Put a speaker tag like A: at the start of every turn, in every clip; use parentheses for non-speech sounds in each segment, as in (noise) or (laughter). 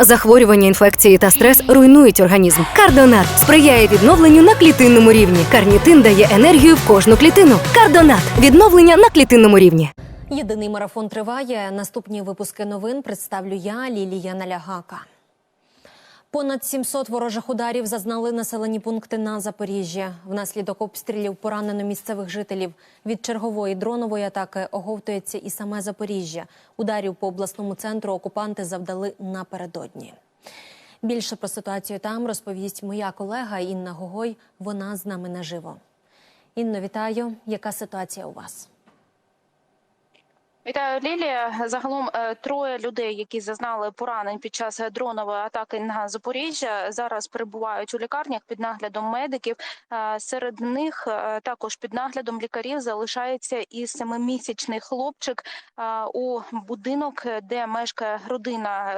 A: Захворювання, інфекції та стрес руйнують організм. Кардонат сприяє відновленню на клітинному рівні. Карнітин дає енергію в кожну клітину. Кардонат відновлення на клітинному рівні.
B: Єдиний марафон триває. Наступні випуски новин представлю я, Лілія Налягака. Понад 700 ворожих ударів зазнали населені пункти на Запоріжжі. Внаслідок обстрілів поранено місцевих жителів. Від чергової дронової атаки оговтується і саме Запоріжжя. Ударів по обласному центру окупанти завдали напередодні. Більше про ситуацію там розповість моя колега Інна Гогой. Вона з нами наживо. Інно, вітаю. Яка ситуація у вас?
C: Вітаю, Лілія. Загалом е, троє людей, які зазнали поранень під час е, дронової атаки на Запоріжжя, зараз перебувають у лікарнях під наглядом медиків. Е, Серед них також під наглядом лікарів залишається і семимісячний хлопчик у будинок, де мешкає родина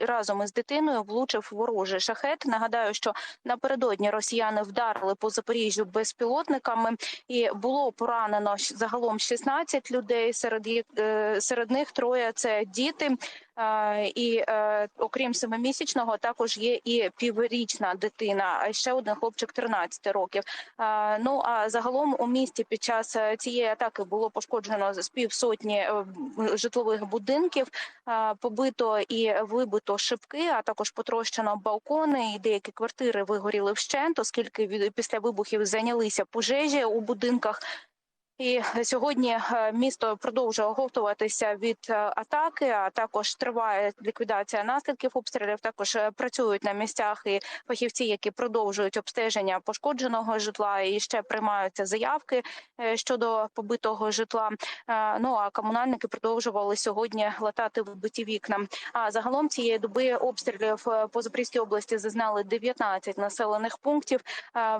C: разом із дитиною, влучив ворожий шахет. Нагадаю, що напередодні росіяни вдарили по Запоріжжю безпілотниками, і було поранено загалом 16 людей. Серед е, серед них троє це діти. І е, окрім семимісячного, також є і піврічна дитина. А ще один хлопчик 13 років. Ну а загалом у місті під час е, цієї атаки було пошкоджено з півсотні житлових будинків. Побито і вибито шибки, а також потрощено балкони. І деякі квартири вигоріли вщент, оскільки після вибухів зайнялися пожежі у будинках. І сьогодні е, місто продовжує оговтуватися від е, атаки. А також триває ліквідація наслідків обстрілів. Також е, працюють на місцях і фахівці, які продовжують обстеження пошкодженого житла, і ще приймаються заявки щодо побитого житла. Ну а комунальники продовжували сьогодні латати вибиті вікна. А загалом цієї доби обстрілів по Запорізькій області зазнали 19 населених пунктів.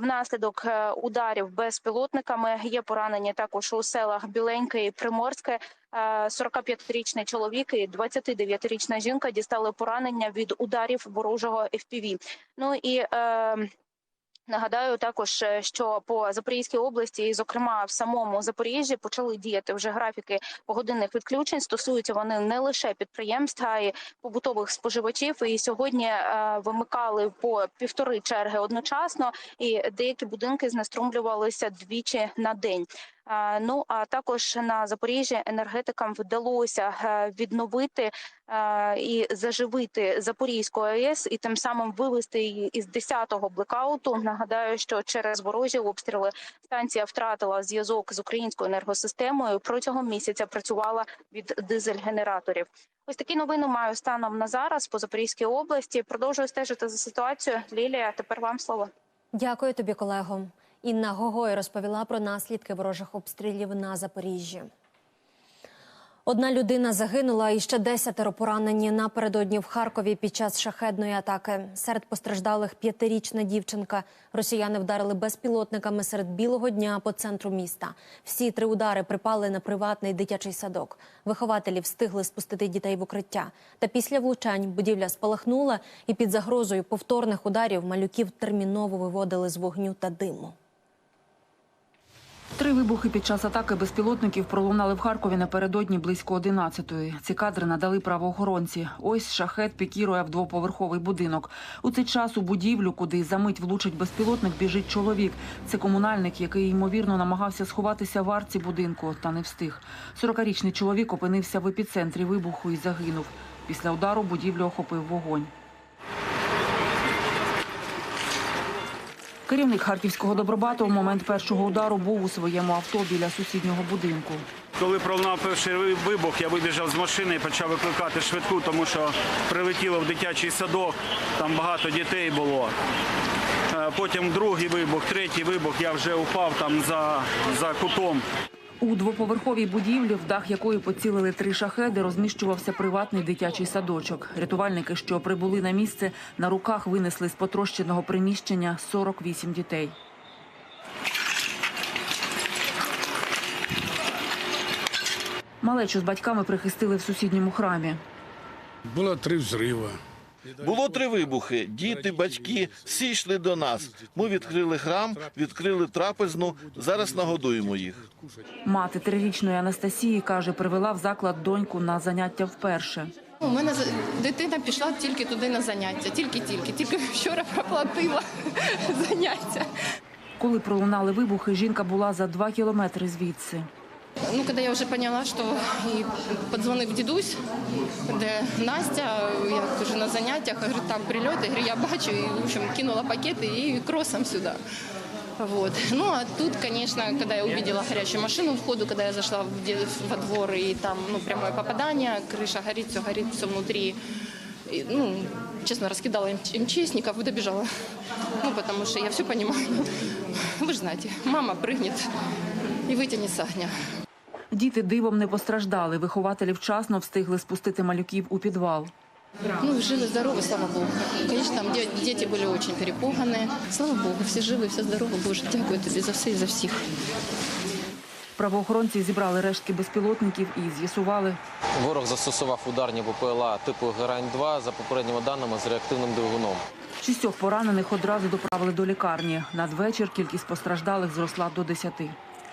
C: Внаслідок ударів безпілотниками є поранені також у селах Біленьке і Приморське. Е, 45-річний чоловік і 29-річна жінка дістали поранення від ударів ворожого FPV. Ну і е, Нагадаю також, е, що по Запорізькій області, і зокрема в самому Запоріжжі, почали діяти вже графіки погодинних відключень. Стосуються вони не лише підприємств, а й побутових споживачів. І сьогодні е, вимикали по півтори черги одночасно, і деякі будинки знеструмлювалися двічі на день. Е, Ну а також на Запоріжжі енергетикам вдалося е, відновити е, і заживити Запорізьку АЕС і тим самим вивести її із 10-го блекауту. Нагадаю, що через ворожі обстріли станція втратила зв'язок з українською енергосистемою. Протягом місяця працювала від дизель-генераторів. Ось такі новини маю станом на зараз по Запорізькій області. Продовжую стежити за ситуацією. Лілія, тепер вам слово.
B: Дякую тобі, колего. Інна Гогой розповіла про наслідки ворожих обстрілів на Запоріжжі. Одна людина загинула і ще десятеро поранені напередодні в Харкові під час шахедної атаки. Серед постраждалих п'ятирічна дівчинка. Росіяни вдарили безпілотниками серед білого дня по центру міста. Всі три удари припали на приватний дитячий садок. Вихователі встигли спустити дітей в укриття. Та після влучань будівля спалахнула, і під загрозою повторних ударів малюків терміново виводили з вогню та диму.
D: Три вибухи під час атаки безпілотників пролунали в Харкові напередодні близько 11-ї. Ці кадри надали правоохоронці. Ось шахет пікірує в двоповерховий будинок. У цей час у будівлю, куди за мить влучить безпілотник, біжить чоловік. Це комунальник, який ймовірно намагався сховатися в арці будинку, та не встиг. 40-річний чоловік опинився в епіцентрі вибуху і загинув. Після удару будівлю охопив вогонь. Керівник харківського добробату у момент першого удару був у своєму авто біля сусіднього будинку.
E: Коли пролунав перший вибух, я вибіжав з машини і почав викликати швидку, тому що прилетіло в дитячий садок, там багато дітей було. Е, Потім другий вибух, третій вибух, я вже упав там за, за кутом.
D: У двоповерховій будівлі, в дах якої поцілили три шахеди, розміщувався приватний дитячий садочок. Рятувальники, що прибули на місце, на руках винесли з потрощеного приміщення 48 дітей. Малечу з батьками прихистили в сусідньому храмі.
F: Було три взрива.
G: Було три вибухи. Діти, батьки всі йшли до нас. Ми відкрили храм, відкрили трапезну. Зараз нагодуємо їх.
D: Мати трирічної Анастасії каже, привела в заклад доньку на заняття вперше.
H: У мене дитина пішла тільки туди на заняття, тільки-тільки. Тільки вчора проплатила (laughs) заняття.
D: Коли пролунали вибухи, жінка була за два кілометри звідси.
H: Ну, коли я вже поняла, що і подзвонив дідусь, де Настя, я теж на заняттях, говорю, там прильоти, говорю, я бачу, і в общем, кинула пакети і кросом сюди. Вот. Ну, а тут, конечно, когда я увидела горящую машину в ходу, когда я зашла в де- во двор, и там, ну, прямое попадание, крыша горит, все горит, все внутри. И, ну, честно, раскидала МЧ- МЧСников и добежала. Ну, потому что я все понимаю. Вы же знаете, мама прыгнет и вытянет с огня.
D: Діти дивом не постраждали. Вихователі вчасно встигли спустити малюків у підвал.
H: Ну, живы, здоровы, слава Богу. Конечно, там де- дети были очень перепуганы. Слава Богу, все живы, все здоровы. Боже, дякую тобі за все і за всіх.
D: Правоохоронці зібрали рештки безпілотників і з'ясували,
I: Ворог застосував ударні БПЛА типу Герань-2 за попередніми даними з реактивним двигуном.
D: шістьох поранених одразу доправили до лікарні. Надвечір кількість постраждалих зросла до десяти.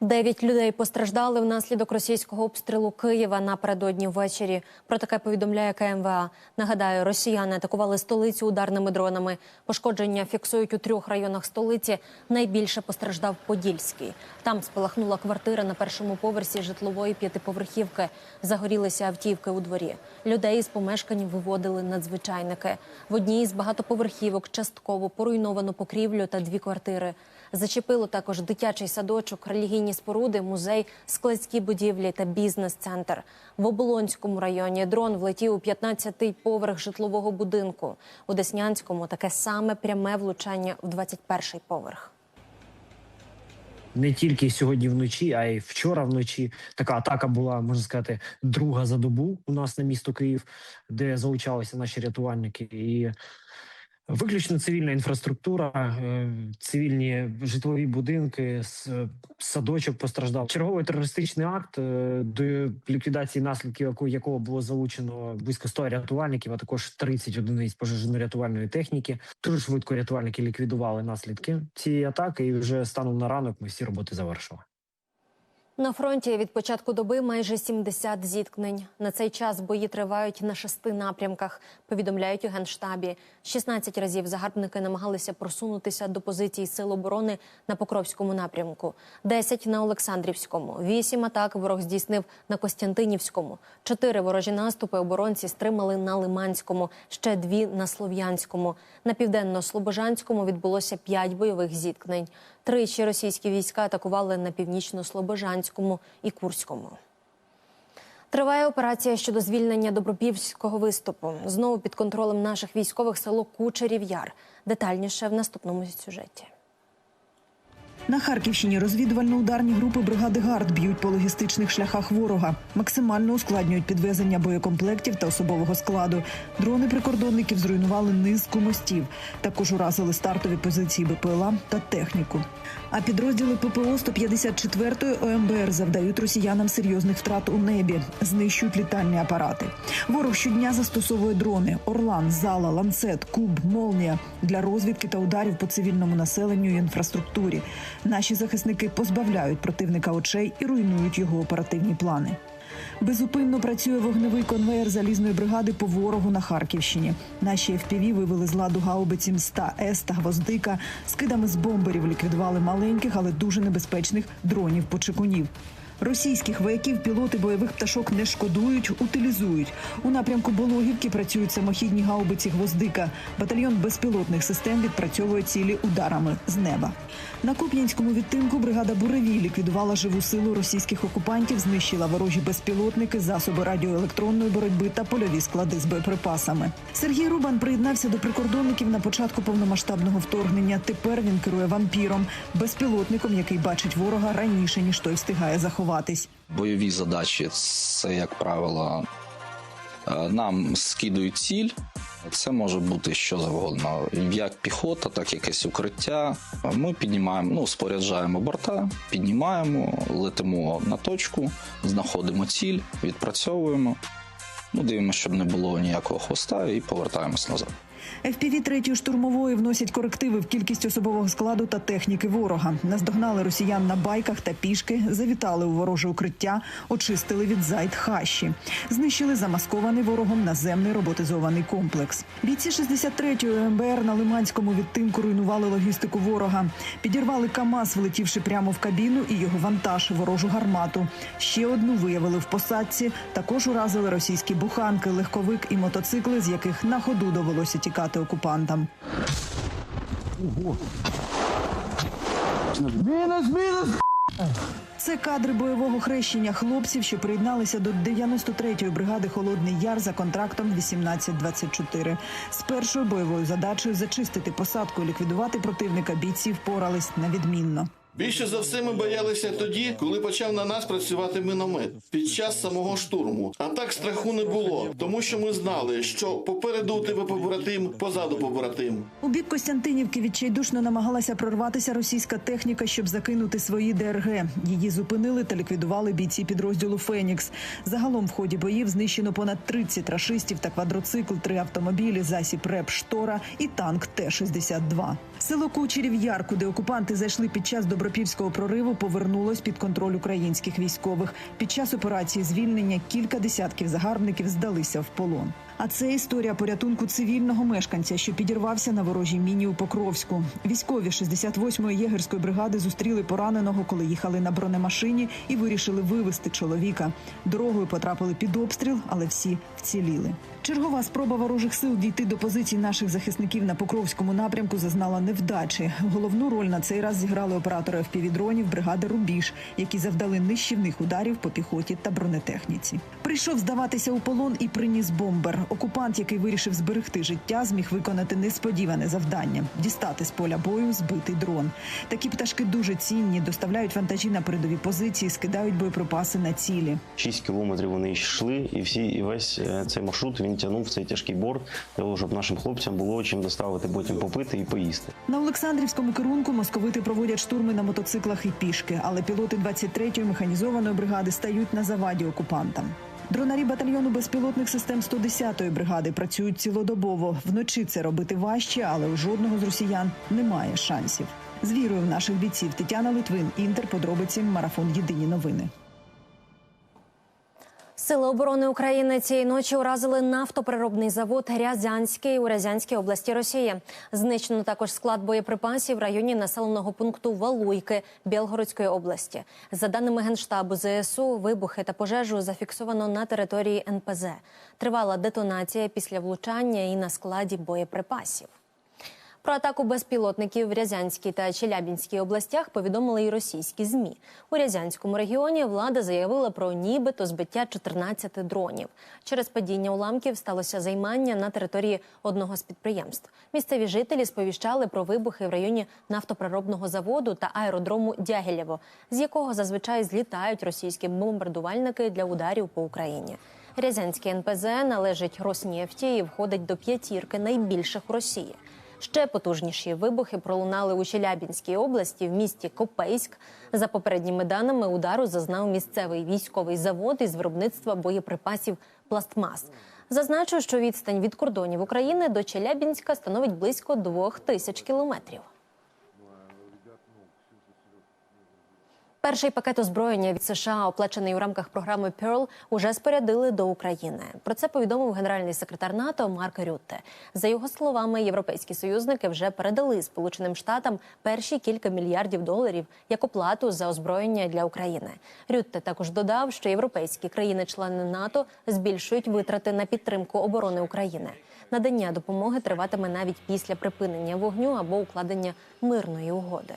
B: Дев'ять людей постраждали внаслідок російського обстрілу Києва напередодні ввечері. Про таке повідомляє КМВА. Нагадаю, росіяни атакували столицю ударними дронами. Пошкодження фіксують у трьох районах столиці. Найбільше постраждав Подільський. Там спалахнула квартира на першому поверсі житлової п'ятиповерхівки. Загорілися автівки у дворі. Людей із помешкань виводили надзвичайники. В одній із багатоповерхівок частково поруйновано покрівлю та дві квартири. Зачепило також дитячий садочок, релігійні споруди, музей, складські будівлі та бізнес-центр. В Оболонському районі дрон влетів у 15-й поверх житлового будинку. У Деснянському таке саме пряме влучання в 21-й поверх.
J: не тільки сьогодні вночі, а й вчора вночі. Така атака була, можна сказати, друга за добу у нас на місто Київ, де залучалися наші рятувальники. І виключно цивільна інфраструктура, е, цивільні житлові будинки, садочок постраждав. Черговий терористичний акт, е, до ліквідації наслідків яко- якого було залучено близько 100 рятувальників, а також 30 одиниць пожежно-рятувальної техніки. Дуже швидко рятувальники ліквідували наслідки цієї атаки, і вже станом на ранок ми всі роботи завершили.
B: На фронті від початку доби майже 70 зіткнень. На цей час бої тривають на шести напрямках. Повідомляють у генштабі. 16 разів загарбники намагалися просунутися до позицій сил оборони на Покровському напрямку, 10 на Олександрівському, 8 атак ворог здійснив на Костянтинівському, 4 ворожі наступи оборонці стримали на Лиманському, ще дві на Слов'янському. На південно-слобожанському відбулося 5 бойових зіткнень. Тричі російські війська атакували на північно-слобожанському і Курському. Триває операція щодо звільнення Добропільського виступу. Знову під контролем наших військових село Кучерів Яр. Детальніше в наступному сюжеті.
K: На Харківщині розвідувально-ударні групи бригади ГАРД б'ють по логістичних шляхах ворога, максимально ускладнюють підвезення боєкомплектів та особового складу. Дрони прикордонників зруйнували низку мостів. Також уразили стартові позиції БПЛА та техніку. А підрозділи ППО 154-ї ОМБР завдають росіянам серйозних втрат у небі, знищують літальні апарати. Ворог щодня застосовує дрони: Орлан, Зала, Ланцет, Куб, Молнія для розвідки та ударів по цивільному населенню і інфраструктурі. Наші захисники позбавляють противника очей і руйнують його оперативні плани. Безупинно працює вогневий конвеєр залізної бригади по ворогу на Харківщині. Наші FPV вивели з ладу гаубиці МСТА С та гвоздика. Скидами з бомберів ліквідували маленьких, але дуже небезпечних дронів почекунів. Російських вояків пілоти бойових пташок не шкодують, утилізують. У напрямку Бологівки працюють самохідні гаубиці гвоздика. Батальйон безпілотних систем відпрацьовує цілі ударами з неба. На Куп'янському відтинку бригада Буревій ліквідувала живу силу російських окупантів, знищила ворожі безпілотники, засоби радіоелектронної боротьби та польові склади з боєприпасами. Сергій Рубан приєднався до прикордонників на початку повномасштабного вторгнення. Тепер він керує вампіром, безпілотником, який бачить ворога раніше ніж той встигає заховатись.
L: Бойові задачі це, як правило, е, нам скидують ціль. Це може бути що завгодно, як піхота, так якесь укриття. Ми піднімаємо, ну споряджаємо борта, піднімаємо, летимо на точку, знаходимо ціль, відпрацьовуємо. Ну, дивимося, щоб не було ніякого хвоста, і повертаємось назад.
K: FPV третьої штурмової вносять корективи в кількість особового складу та техніки ворога. Наздогнали росіян на байках та пішки, завітали у вороже укриття, очистили від зайд хащі, знищили замаскований ворогом наземний роботизований комплекс. Бійці 63-ї МБР на Лиманському відтинку руйнували логістику ворога. Підірвали КАМАЗ, влетівши прямо в кабіну і його вантаж ворожу гармату. Ще одну виявили в посадці. Також уразили російські буханки, легковик і мотоцикли, з яких на ходу довелося тікати окупантам. Це кадри бойового хрещення хлопців, що приєдналися до 93-ї бригади Холодний Яр за контрактом 1824. З першою бойовою задачею зачистити посадку і ліквідувати противника бійці впорались на відмінно.
G: Більше за все ми боялися тоді, коли почав на нас працювати міномет під час самого штурму. А так страху не було, тому що ми знали, що попереду у тебе побратим, позаду побратим.
K: У бік Костянтинівки відчайдушно намагалася прорватися російська техніка, щоб закинути свої ДРГ. Її зупинили та ліквідували бійці підрозділу Фенікс. Загалом в ході боїв знищено понад 30 рашистів та квадроцикл, три автомобілі, засіб РЕП Штора і танк Т-62. Село Кучерів Яр, куди окупанти зайшли під час добропільського прориву, повернулось під контроль українських військових. Під час операції звільнення кілька десятків загарбників здалися в полон. А це історія порятунку цивільного мешканця, що підірвався на ворожій міні у Покровську. Військові 68-ї єгерської бригади зустріли пораненого, коли їхали на бронемашині, і вирішили вивезти чоловіка. Дорогою потрапили під обстріл, але всі вціліли. Чергова спроба ворожих сил дійти до позицій наших захисників на Покровському напрямку зазнала невдачі. Головну роль на цей раз зіграли оператори FPV-дронів бригади Рубіж, які завдали нищівних ударів по піхоті та бронетехніці. Прийшов здаватися у полон і приніс бомбер. Окупант, який вирішив зберегти життя, зміг виконати несподіване завдання дістати з поля бою збитий дрон. Такі пташки дуже цінні, доставляють вантажі на передові позиції, скидають боєприпаси на цілі.
M: 6 кілометрів вони йшли, і всі, і весь е, цей маршрут він тягнув цей тяжкий борт, щоб нашим хлопцям було чим доставити потім попити і поїсти.
K: На Олександрівському керунку московити проводять штурми на мотоциклах і пішки, але пілоти 23-ї механізованої бригади стають на заваді окупантам. Дронарі батальйону безпілотних систем 110-ї бригади працюють цілодобово. Вночі це робити важче, але у жодного з росіян немає шансів. З вірою в наших бійців Тетяна Литвин, Інтер, подробиці, марафон Єдині новини.
B: Сили оборони України цієї ночі уразили нафтопереробний завод Рязанський у Рязанській області Росії. Знищено також склад боєприпасів в районі населеного пункту Валуйки Білгородської області. За даними генштабу ЗСУ, вибухи та пожежу зафіксовано на території НПЗ. Тривала детонація після влучання і на складі боєприпасів. Про атаку безпілотників в Рязанській та Челябінській областях повідомили й російські змі. У Рязанському регіоні влада заявила про нібито збиття 14 дронів. Через падіння уламків сталося займання на території одного з підприємств. Місцеві жителі сповіщали про вибухи в районі нафтопереробного заводу та аеродрому Дягілєво, з якого зазвичай злітають російські бомбардувальники для ударів по Україні. Рязанський НПЗ належить Роснефті і входить до п'ятірки найбільших у Росії. Ще потужніші вибухи пролунали у Челябінській області в місті Копейськ. За попередніми даними удару зазнав місцевий військовий завод із виробництва боєприпасів пластмас. Зазначу, що відстань від кордонів України до Челябінська становить близько двох тисяч кілометрів. Перший пакет озброєння від США, оплачений у рамках програми Pearl, уже спорядили до України. Про це повідомив генеральний секретар НАТО Марк Рютте. За його словами, європейські союзники вже передали Сполученим Штатам перші кілька мільярдів доларів як оплату за озброєння для України. Рютте також додав, що європейські країни-члени НАТО збільшують витрати на підтримку оборони України. Надання допомоги триватиме навіть після припинення вогню або укладення мирної угоди.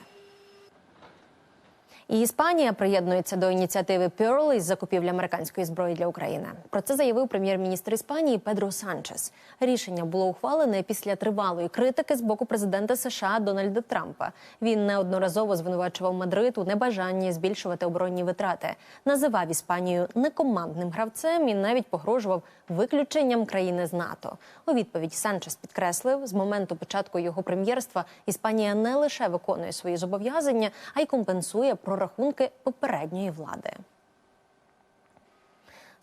B: І Іспанія приєднується до ініціативи Pearl із закупівлі американської зброї для України. Про це заявив прем'єр-міністр Іспанії Педро Санчес. Рішення було ухвалене після тривалої критики з боку президента США Дональда Трампа. Він неодноразово звинувачував Мадрид у небажанні збільшувати оборонні витрати, називав Іспанію некомандним гравцем і навіть погрожував виключенням країни з НАТО. У відповідь Санчес підкреслив, з моменту початку його прем'єрства Іспанія не лише виконує свої зобов'язання, а й компенсує прорахунки попередньої влади.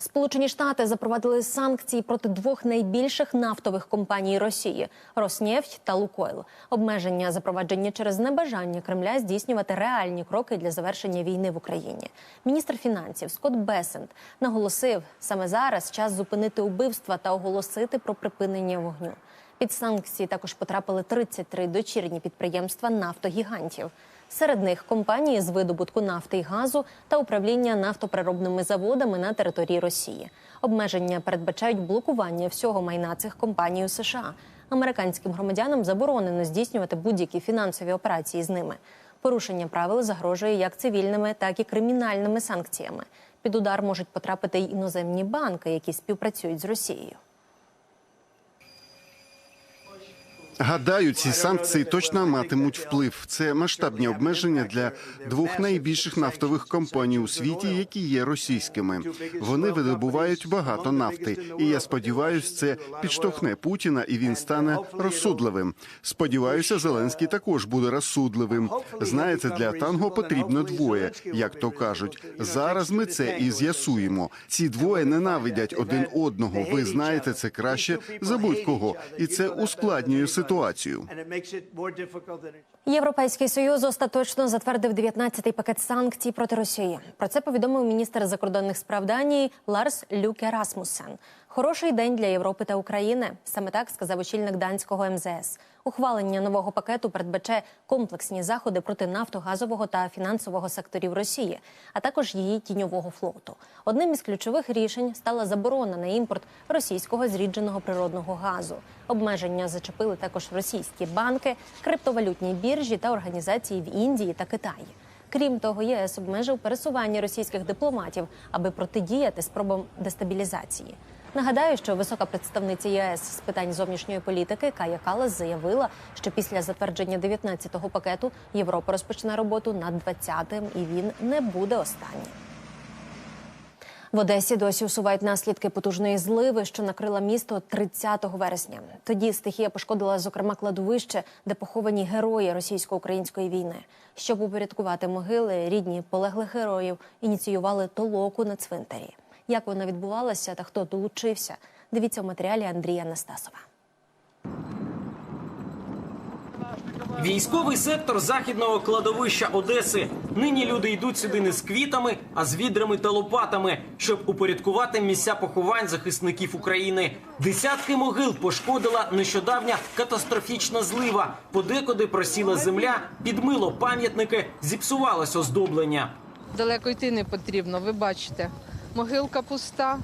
B: Сполучені Штати запровадили санкції проти двох найбільших нафтових компаній Росії Роснефть та Лукойл. Обмеження запроваджені через небажання Кремля здійснювати реальні кроки для завершення війни в Україні. Міністр фінансів Скотт Бесент наголосив, саме зараз час зупинити убивства та оголосити про припинення вогню. Під санкції також потрапили 33 дочірні підприємства нафтогігантів. Серед них компанії з видобутку нафти і газу та управління нафтопереробними заводами на території Росії. Обмеження передбачають блокування всього майна цих компаній у США. Американським громадянам заборонено здійснювати будь-які фінансові операції з ними. Порушення правил загрожує як цивільними, так і кримінальними санкціями. Під удар можуть потрапити й іноземні банки, які співпрацюють з Росією.
N: Гадаю, ці санкції точно матимуть вплив. Це масштабні обмеження для двох найбільших нафтових компаній у світі, які є російськими. Вони видобувають багато нафти, і я сподіваюся, це підштовхне Путіна, і він стане розсудливим. Сподіваюся, Зеленський також буде розсудливим. Знаєте, для танго потрібно двоє, як то кажуть. Зараз ми це і з'ясуємо. Ці двоє ненавидять один одного. Ви знаєте це краще за будь-кого, і це ускладнює ситуацію.
B: Європейський союз остаточно затвердив 19-й пакет санкцій проти Росії. Про це повідомив міністр закордонних справ Данії Ларс Люке Расмусен. Хороший день для Європи та України. Саме так сказав очільник данського МЗС. Ухвалення нового пакету передбачає комплексні заходи проти нафтогазового та фінансового секторів Росії, а також її тіньового флоту. Одним із ключових рішень стала заборона на імпорт російського зрідженого природного газу. Обмеження зачепили також російські банки, криптовалютні біржі та організації в Індії та Китаї. Крім того, ЄС обмежив пересування російських дипломатів, аби протидіяти спробам дестабілізації. Нагадаю, що висока представниця ЄС з питань зовнішньої політики Кая Калас заявила, що після затвердження 19-го пакету Європа розпочне роботу над 20-м, і він не буде останнім. В Одесі досі усувають наслідки потужної зливи, що накрила місто 30 вересня. Тоді стихія пошкодила, зокрема, кладовище, де поховані герої російсько-української війни. Щоб упорядкувати могили, рідні полеглих героїв ініціювали толоку на цвинтарі. Як вона відбувалася та хто долучився? Дивіться в матеріалі Андрія Настасова.
O: Військовий сектор західного кладовища Одеси. Нині люди йдуть сюди не з квітами, а з відрами та лопатами, щоб упорядкувати місця поховань захисників України. Десятки могил пошкодила нещодавня катастрофічна злива. Подекуди просіла земля, підмило пам'ятники, зіпсувалось оздоблення.
H: Далеко йти не потрібно, ви бачите. Могилка пуста,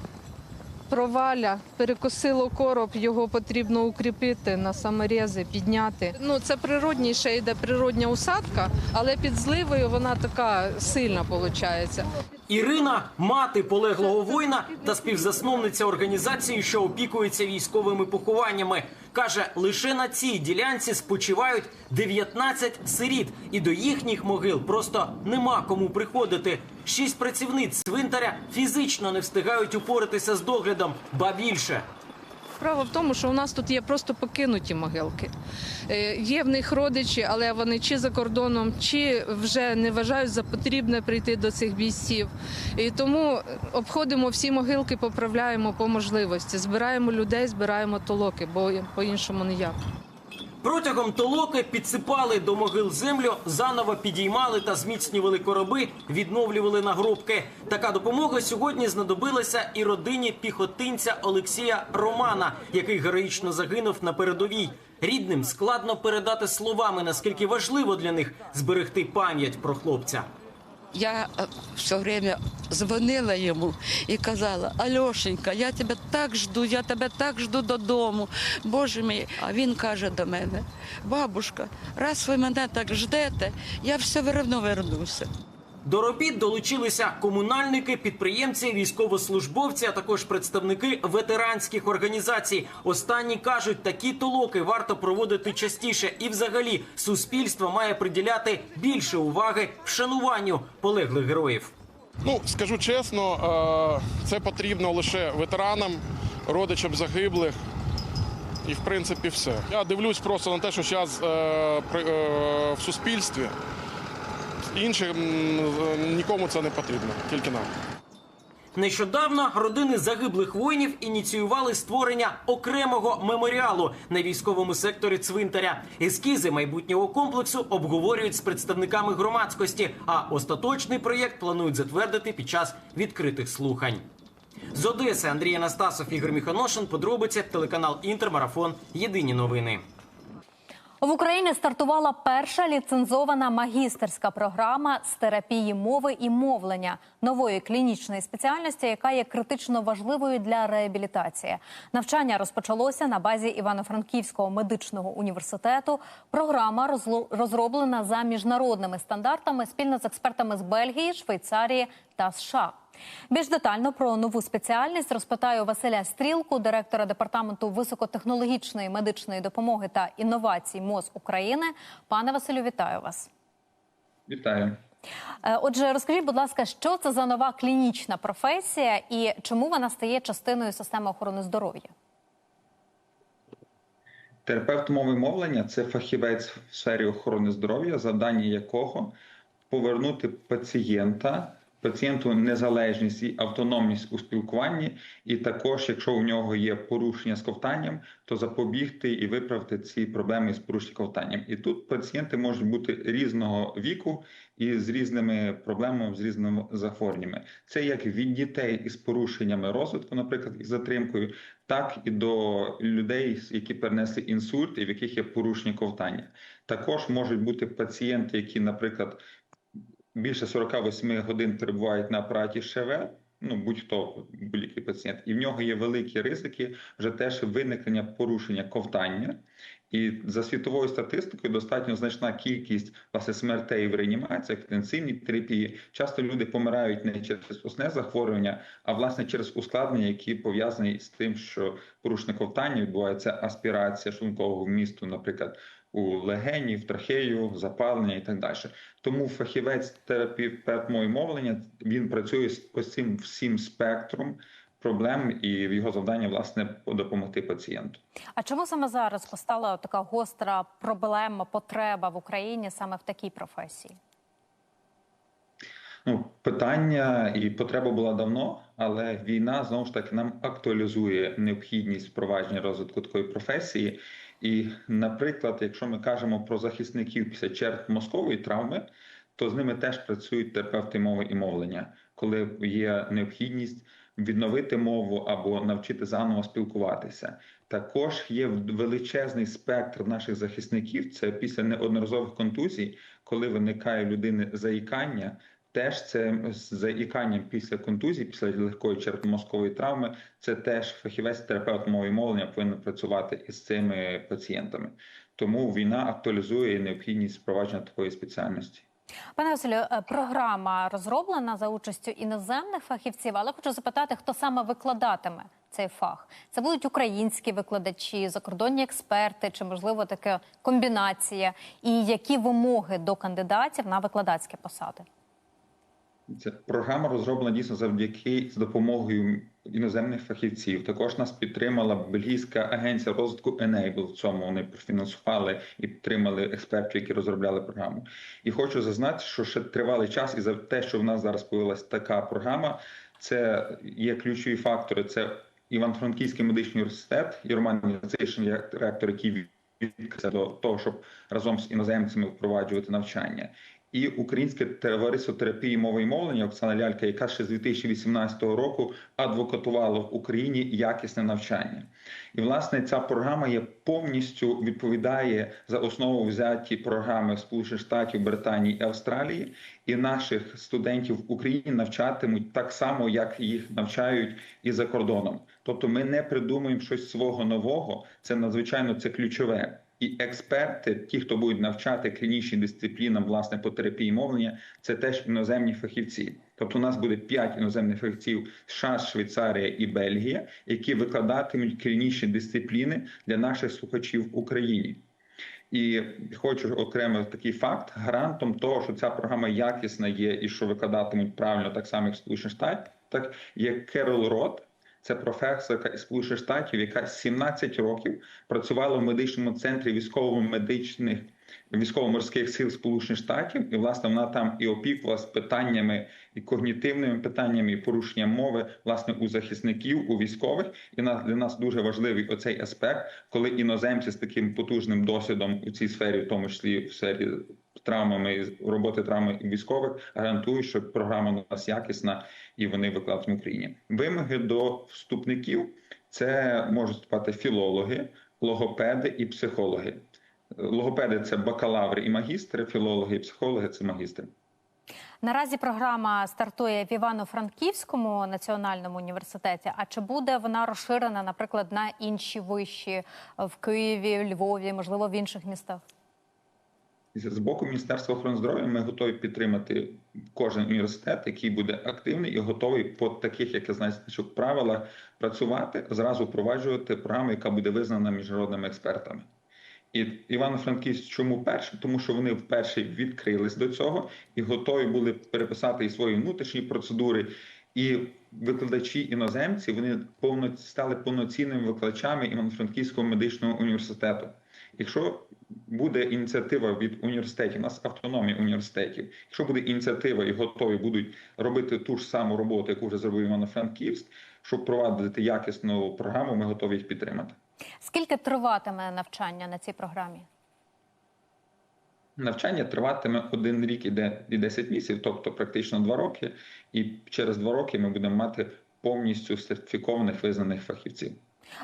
H: проваля, перекосило короб, його потрібно укріпити на саморези, підняти. Ну, це природніше йде природня усадка, але під зливою вона така сильна виходить.
O: Ірина, мати полеглого воїна та співзасновниця організації, що опікується військовими похованнями, каже, лише на цій ділянці спочивають 19 сиріт, і до їхніх могил просто нема кому приходити. Шість працівниць цвинтаря фізично не встигають упоратися з доглядом, ба більше.
H: Справа в тому, що у нас тут є просто покинуті могилки. Е, Є в них родичі, але вони чи за кордоном, чи вже не вважають за потрібне прийти до цих бійців. І тому обходимо всі могилки, поправляємо по можливості. Збираємо людей, збираємо толоки, бо по-іншому ніяк.
O: Протягом толоки підсипали до могил землю, заново підіймали та зміцнювали короби, відновлювали нагробки. Така допомога сьогодні знадобилася і родині піхотинця Олексія Романа, який героїчно загинув на передовій. Рідним складно передати словами, наскільки важливо для них зберегти пам'ять про хлопця.
P: Я е, все время дзвонила йому і казала: Альошенька, я тебе так жду, я тебе так жду додому. Боже мій. А він каже до мене: бабушка, раз ви мене так ждете, я все одно вернуся.
O: До робіт долучилися комунальники, підприємці, військовослужбовці, а також представники ветеранських організацій. Останні кажуть, такі толоки варто проводити частіше, і, взагалі, суспільство має приділяти більше уваги вшануванню полеглих героїв.
Q: Ну, скажу чесно, е, це потрібно лише ветеранам, родичам загиблих. І в принципі все. Я дивлюсь просто на те, що зараз в суспільстві іншим нікому це не потрібно, тільки нам.
O: Нещодавно родини загиблих воїнів ініціювали створення окремого меморіалу на військовому секторі цвинтаря. Ескізи майбутнього комплексу обговорюють з представниками громадськості, а остаточний проєкт планують затвердити під час відкритих слухань. З Одеси Андрій Анастасов, Ігор Міханошин. Подробиці телеканал Інтермарафон. Єдині новини.
R: В Україні стартувала перша ліцензована магістерська програма з терапії мови і мовлення нової клінічної спеціальності, яка є критично важливою для реабілітації. Навчання розпочалося на базі Івано-Франківського медичного університету. Програма розроблена за міжнародними стандартами спільно з експертами з Бельгії, Швейцарії та США. Більш детально про нову спеціальність розпитаю Василя Стрілку, директора департаменту високотехнологічної медичної допомоги та інновацій МОЗ України. Пане Василю, вітаю вас.
S: Вітаю.
R: Е, Отже, розкажіть, будь ласка, що це за нова клінічна професія і чому вона стає частиною системи охорони здоров'я?
S: Терапевт мови мовлення це фахівець в сфері охорони здоров'я, завдання якого повернути пацієнта, пацієнту незалежність і автономність у спілкуванні, і також, якщо у нього є порушення з ковтанням, то запобігти і виправити ці проблеми з порушенням ковтанням. І тут пацієнти можуть бути різного віку і з різними проблемами, з різними захворюваннями. Це як від дітей із порушеннями розвитку, наприклад, із затримкою, так і до людей, які перенесли інсульт і в яких є порушення ковтання. Також можуть бути пацієнти, які, наприклад, більше 48 годин перебувають на апараті ШВ, ну будь-хто, будь-який пацієнт, і в нього є великі ризики вже теж виникнення порушення ковтання. І за світовою статистикою достатньо значна кількість власне смертей в реанімаціях, в інтенсивній терапії. Часто люди помирають не через осне захворювання, а власне через ускладнення, які пов'язані з тим, що порушення ковтання відбувається аспірація шлункового вмісту, наприклад, у легені, в трахею, запалення і так далі. Тому фахівець терапевт мови мовлення він працює з ось цим всім спектром проблем, і його завдання власне допомогти пацієнту.
R: А чому саме зараз постала така гостра проблема, потреба в Україні саме в такій професії?
S: Ну, питання і потреба була давно, але війна знову ж таки нам актуалізує необхідність впровадження розвитку такої професії. І, наприклад, якщо ми кажемо про захисників після черг мозкової травми, то з ними теж працюють терапевти мови і мовлення, коли є необхідність відновити мову або навчити заново спілкуватися. Також є величезний спектр наших захисників. Це після неодноразових контузій, коли виникає людини заїкання. Теж це з заїканням після контузії, після легкої черепно-мозкової травми, це теж фахівець терапевт мови мовлення повинен працювати із цими пацієнтами. Тому війна актуалізує необхідність впровадження такої спеціальності.
R: Пане Василю, е, програма розроблена за участю іноземних фахівців, але хочу запитати, хто саме викладатиме цей фах. Це будуть українські викладачі, закордонні експерти, чи можливо така комбінація, і які вимоги до кандидатів на викладацькі посади?
S: Ця програма розроблена дійсно завдяки з допомогою іноземних фахівців. Також нас підтримала бельгійська агенція розвитку Enable. В цьому вони профінансували і підтримали експертів, які розробляли програму. І хочу зазнати, що ще тривалий час, і за те, що в нас зараз появилась така програма, це є ключові фактори. Це Іван-Франківський медичний університет і Роман Яцишин, як ректор, який до того, щоб разом з іноземцями впроваджувати навчання. І Українське товариство терапії мови і мовлення Оксана Лялька, яка ще з 2018 року адвокатувала в Україні якісне навчання. І власне ця програма є повністю відповідає за основу взяті програми Сполучених Штатів, Британії і Австралії. І наших студентів в Україні навчатимуть так само, як їх навчають і за кордоном. Тобто, ми не придумуємо щось свого нового. Це надзвичайно це ключове. І експерти, ті, хто будуть навчати клінічним дисциплінам власне по терапії мовлення, це теж іноземні фахівці. Тобто, у нас буде п'ять іноземних фахівців США, Швейцарія і Бельгія, які викладатимуть клінічні дисципліни для наших слухачів в Україні. І хочу окремо такий факт: гарантом того, що ця програма якісна є і що викладатимуть правильно, так само як в Сполучених Штатах, так є Керол Рот. Це професорка із Сполучених Штатів, яка 17 років працювала в медичному центрі військово-медичних військово-морських сил Сполучених Штатів, і власне вона там і опікувалась питаннями і когнітивними питаннями, і порушенням мови власне у захисників, у військових. І для нас дуже важливий оцей аспект, коли іноземці з таким потужним досвідом у цій сфері, в тому числі в сфері травмами роботи травми військових, гарантують, що програма у нас якісна і вони викладуть в Україні. Вимоги до вступників це можуть вступати філологи, логопеди і психологи. Логопеди це бакалаври і магістри, філологи і психологи це магістри.
R: Наразі програма стартує в Івано-Франківському національному університеті. А чи буде вона розширена, наприклад, на інші вищі в Києві, Львові, можливо, в інших містах?
S: З боку Міністерства охорони здоров'я ми готові підтримати кожен університет, який буде активний і готовий по таких, як я знаю, правилах працювати, зразу впроваджувати програму, яка буде визнана міжнародними експертами. І Івано-Франківськ чому перший? Тому що вони вперше відкрились до цього і готові були переписати і свої внутрішні процедури. І викладачі іноземці вони повно стали повноцінними викладачами Івано-Франківського медичного університету. Якщо буде ініціатива від університетів, у нас автономія університетів. Якщо буде ініціатива і готові будуть робити ту ж саму роботу, яку вже зробив Івано-Франківськ, щоб провадити якісну програму, ми готові їх підтримати.
R: Скільки триватиме навчання на цій програмі?
S: Навчання триватиме один рік і 10 місяців, тобто практично два роки. І через два роки ми будемо мати повністю сертифікованих визнаних фахівців.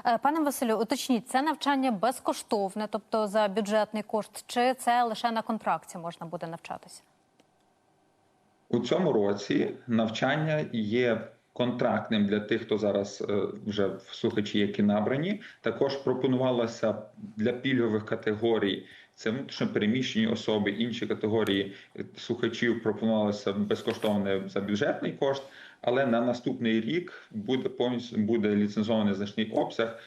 R: Е, Пане Василю, уточніть, це навчання безкоштовне, тобто за бюджетний кошт, чи це лише на контракті можна буде навчатися?
S: У цьому році навчання є контрактним для тих, хто зараз е, вже в слухачі, які набрані. Також пропонувалося для пільгових категорій. Це внутрішньо переміщені особи, інші категорії слухачів пропонувалося безкоштовне за бюджетний кошт, але на наступний рік буде повністю буде ліцензований значний обсяг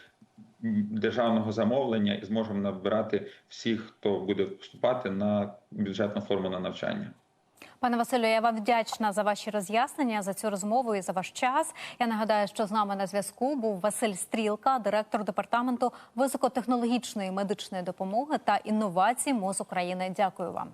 S: державного замовлення і зможемо набирати всіх, хто буде вступати на бюджетну форму на навчання.
R: Пане Василю, я вам вдячна за ваші роз'яснення, за цю розмову і за ваш час. Я нагадаю, що з нами на зв'язку був Василь Стрілка, директор департаменту високотехнологічної медичної допомоги та інновацій МОЗ України. Дякую вам.